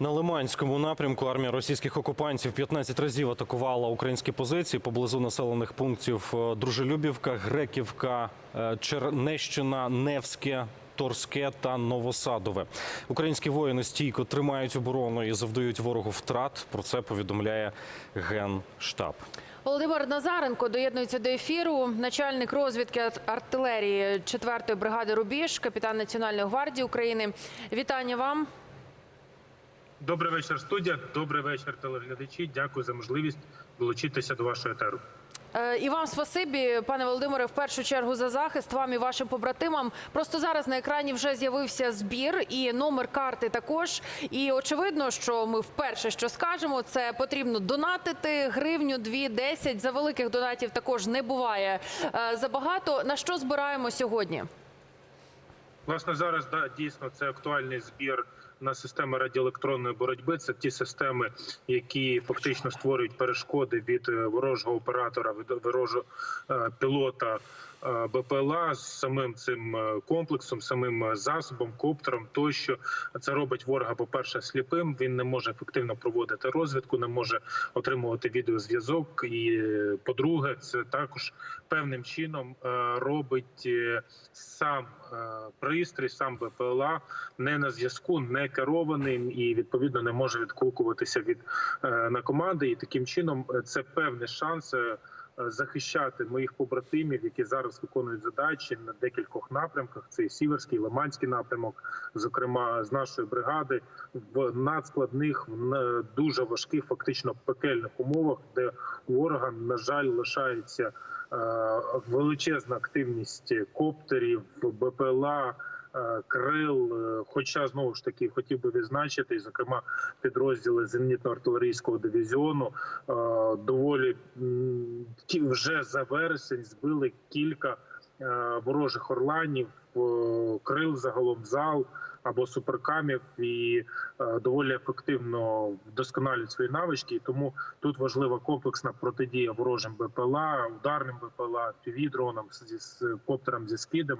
На Лиманському напрямку армія російських окупантів 15 разів атакувала українські позиції поблизу населених пунктів е, Дружелюбівка, Греківка, е, Чернещина, Невське. Торське та Новосадове українські воїни стійко тримають оборону і завдають ворогу втрат. Про це повідомляє генштаб. Володимир Назаренко доєднується до ефіру. Начальник розвідки артилерії 4-ї бригади Рубіж, капітан Національної гвардії України. Вітання вам. Добрий вечір, студія. Добрий вечір, телеглядачі. Дякую за можливість долучитися до вашого етеру. Е, І вам спасибі, пане Володимире, в першу чергу за захист вам і вашим побратимам. Просто зараз на екрані вже з'явився збір і номер карти також. І очевидно, що ми вперше що скажемо, це потрібно донатити гривню, дві, десять. За великих донатів також не буває е, забагато. На що збираємо сьогодні? Власне, зараз да, дійсно це актуальний збір на системи радіоелектронної боротьби. Це ті системи, які фактично створюють перешкоди від е, ворожого оператора, від ворожого е, пілота. е, БПЛА з самим цим комплексом, самим засобом, коптером, тощо це робить ворога. По перше, сліпим. Він не може ефективно проводити розвідку, не може отримувати відеозв'язок. І по-друге, це також певним чином робить сам пристрій, сам БПЛА не на зв'язку, не керованим і відповідно не може відгукуватися від е, на команди. І таким чином е, це певний шанс. е, Захищати моїх побратимів, які зараз виконують задачі на декількох напрямках. Це і Сіверський, і Лиманський напрямок, зокрема з нашої бригади, в надскладних, в дуже важких, фактично пекельних умовах, де ворога, на жаль, лишається величезна активність коптерів, БПЛА. Е, Крил, е, хоча знову ж таки хотів би відзначити, зокрема, підрозділи зенітно-артилерійського дивізіону е, доволі вже за вересень збили кілька ворожих орланів, крил загалом зал або суперкамів і е, доволі ефективно вдосконалюють свої навички. І тому тут важлива комплексна протидія ворожим БПЛА, ударним БПЛА, півдронам зі з коптером зі скидом.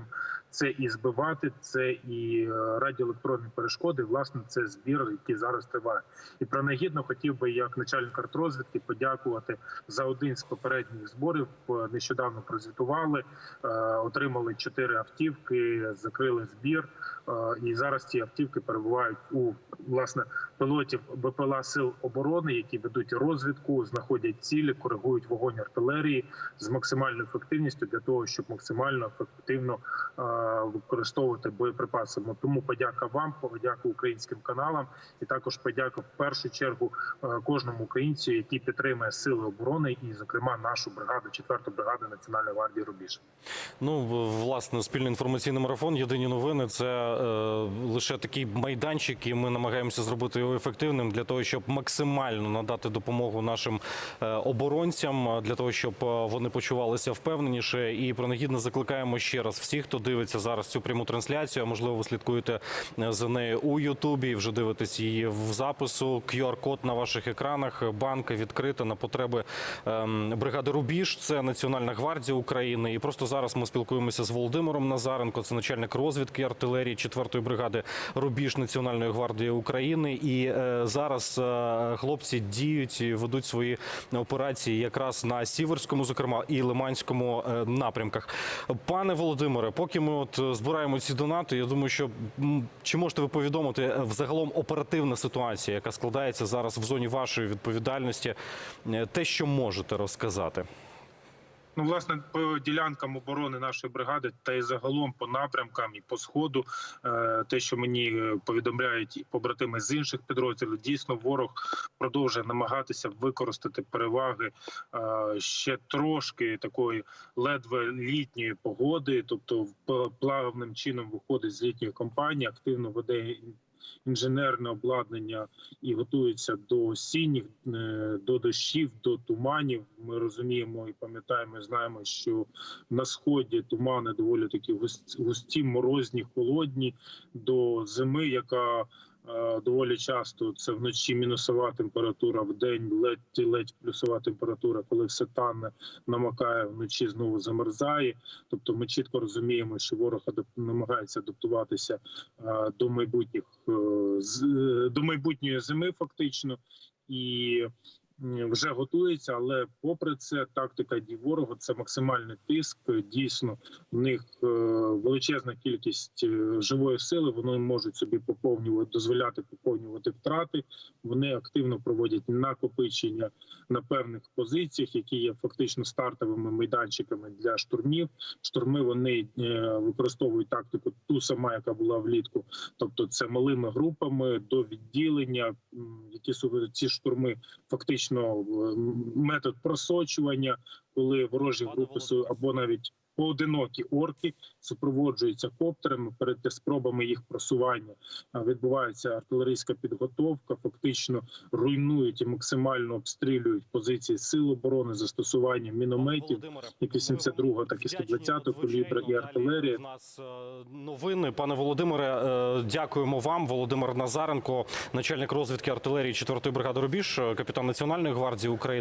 Це і збивати, це і е, радіоелектронні перешкоди. Власне, це збір, який зараз триває. І принагідно хотів би як начальник артрозвідки подякувати за один з попередніх зборів. Е, Нещодавно прозвітували, отримали чотири автівки, закрили збір. І зараз ці автівки перебувають у власне пілотів БПЛА сил оборони, які ведуть розвідку, знаходять цілі, коригують вогонь артилерії з максимальною ефективністю для того, щоб максимально ефективно е, використовувати боєприпаси. Тому подяка вам, подяка українським каналам, і також подяка в першу чергу е, кожному українцю, який підтримує сили оборони, і зокрема нашу бригаду, 4-ту бригаду Національної гвардії Рубіж. Ну власне спільний інформаційний марафон. Єдині новини це е, лише такий майданчик, і ми намагаємося зробити його ефективним для того, щоб максимально надати допомогу нашим е, оборонцям, е, для того, щоб е, вони почувалися впевненіше. І принагідно закликаємо ще раз всіх, хто дивиться зараз цю пряму трансляцію. Можливо, ви слідкуєте за нею у Ютубі. Вже дивитесь її в запису. QR-код на ваших екранах. Банка відкрита на потреби ем, бригади Рубіж. Це Національна гвардія України. І просто зараз ми спілкуємося з Володимиром Назаренко. Це начальник розвідки артилерії 4-ї бригади Рубіж Національної гвардії України. І е, зараз е, хлопці діють і ведуть свої операції якраз на Сіверському, зокрема і Лиманському е, напрямках. Пане Володимире, поки ми от збираємо ці донати, я думаю, що чи можете ви повідомити взагалом оперативна ситуація, яка складається зараз в зоні вашої відповідальності, те, що можете розказати. Ну, власне, по ділянкам оборони нашої бригади та й загалом по напрямкам і по сходу, е, те, що мені повідомляють і побратими з інших підрозділів, дійсно ворог продовжує намагатися використати переваги е, ще трошки такої ледве літньої погоди, тобто плавним чином виходить з літньої кампанії, активно веде інженерне обладнання і готується до осінніх, е, до дощів, до туманів. Ми розуміємо і пам'ятаємо, і знаємо, що на сході тумани доволі такі гус- густі, морозні, холодні до зими, яка Доволі часто це вночі мінусова температура, в день ледь ледь плюсова температура, коли все тане, намокає вночі знову замерзає. Тобто ми чітко розуміємо, що ворог намагається адаптуватися е, до майбутніх е, з- е, до майбутньої зими, фактично, і вже готується. Але попри це, тактика дій ворога це максимальний тиск. Дійсно, в них е, величезна кількість е, живої сили. Вони можуть собі поповнювати, дозволяти поповнювати втрати. Вони активно проводять накопичення на певних позиціях, які є фактично стартовими майданчиками для штурмів. Штурми вони е, використовують тактику ту сама, яка була влітку, тобто це малими групами до відділення, які ці штурми фактично е, метод просочування, коли ворожі групи або навіть поодинокі орки супроводжуються коптерами перед спробами їх просування. Відбувається артилерійська підготовка, фактично руйнують і максимально обстрілюють позиції сил оборони, застосування мінометів. як 82-го, так і 120-го калібра, і артилерія. У нас е, новини, пане Володимире. е, Дякуємо вам. Володимир Назаренко, начальник розвідки артилерії 4-ї бригади Рубіж, е, капітан Національної гвардії України.